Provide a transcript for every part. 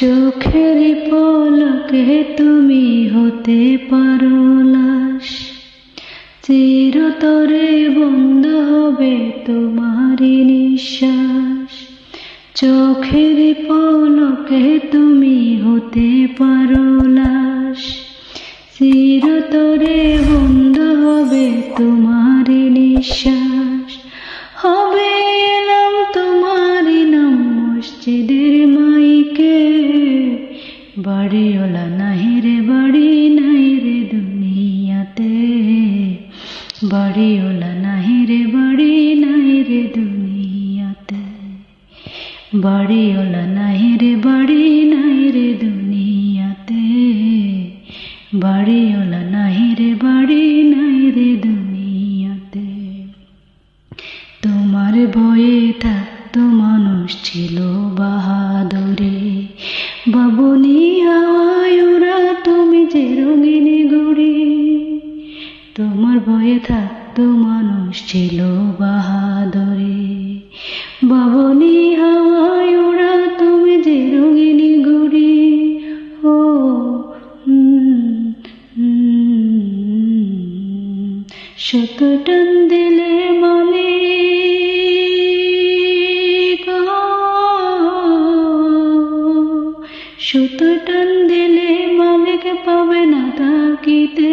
চোখের পলকে তুমি হতে পারো লাশ। চিরতরে বন্ধ হবে তোমারই নিঃশ্বাস। চোখের পলকে তুমি হতে পারো লাশ। চিরতরে বন্ধ হবে তোমারই নিঃশ্বাস। বাড়িওলা নাহি রে, বাড়ি নাই রে দুনিয়াতে। বাড়িওলা নাহি রে, বাড়ি নাই রে দুনিয়াতে। বাড়িওলা নাহি রে, বাড়ি নাই রে দুনিয়াতে। তোমার ভয়ে থাকতো মানুষ ছিল বাহাদুরে। বাবুনি ওরা তুমি যে রঙিনী গুড়ি তোমার ভয়ে থাকতো মানুষ ছিল বাহাদুরে। বাবুনি হাওয়ায় ওরা তুমি যে রঙিনী গুড়ি ও শত টান দিলে মালিক শত টান দিলে মালিক পাবে না তাকিতে।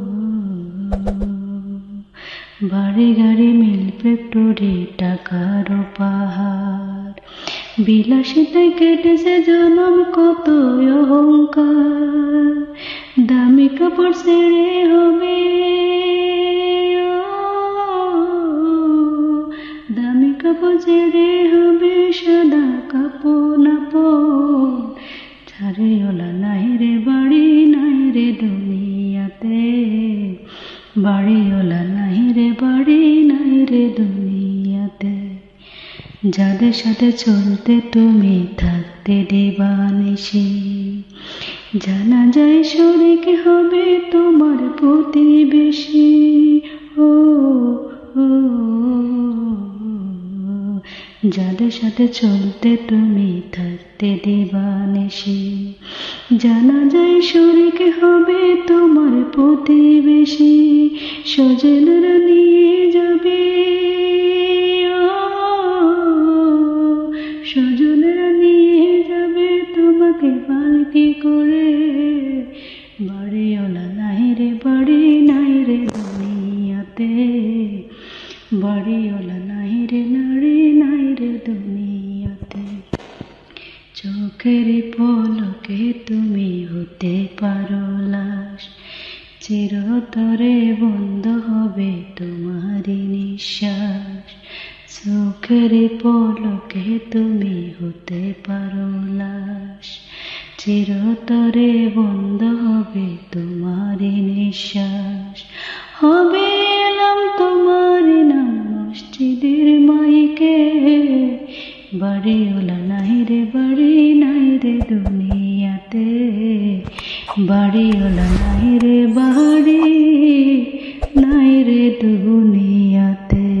বাড়ি গাড়ি মিল ফ্যাক্টরি টাকার পাহাড় বিলাসিতে কেটেছে জনম কত অহংকার। দামি কাপড় ছেড়ে হবে। দামি কাপড় ছেড়ে হবে সাদা কাপড় আপন ছাড়িওলা নাই রে যাদের সাথে চলতে তুমি থাকতে দেবানিসি জানা যায় শরিক হবে তোমার প্রতিবেশী। ও যাদের সাথে চলতে তুমি থাকতে দেবানিসি জানা যায় শরিক হবে তোমার প্রতিবেশী। সজনরা নিয়ে যাবে সজলরা নিয়ে যাবে তোমাকে পালকি করে। বাড়িওলা নাই রে, বাড়ি নাই রে দুনিয়াতে। বাড়িওলা নাই রে নারী নাই রে দুনিয়াতে। চোখের পলকে তুমি হতে পারো লাশ। চিরতরে বন্ধ হবে তোমারই নিঃশ্বাস। চোখের পলকে তুমি হতে পারো লাশ। চিরতরে বন্ধ হবে তোমারই নিঃশ্বাস। হবে এলাম তোমার নাম মসজিদের মাইকে। বাড়িওলা নাই রে, বাড়ি নাই রে দুনিয়াতে। বাড়িওলা নাই রে, বাড়ি নাই রে দুনিয়াতে।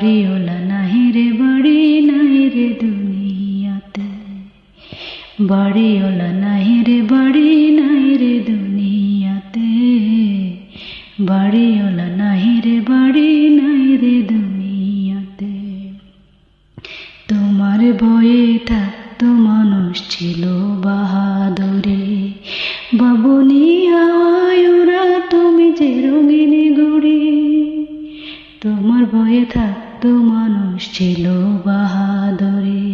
বাড়িওলা নাই রে, বাড়ি নাই রে দুনিয়াতে। বাড়িওলা নাই রে, বাড়ি নাই রে দুনিয়াতে। বাড়িওয়ালা নাই রে, বাড়ি নাই রে দুনিয়াতে। তোমার ভয়ে থাকতো মানুষ ছিল বাহাদুরে। বাবুনি হাওয়ায় তুমি যে রঙিন গুড়ি তোমার ভয়ে এত মানুষ ছিল বাহাদরে।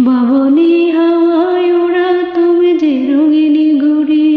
বাবনী হাওয়ায় ওরা তুমি যে রঙিনী ঘুরি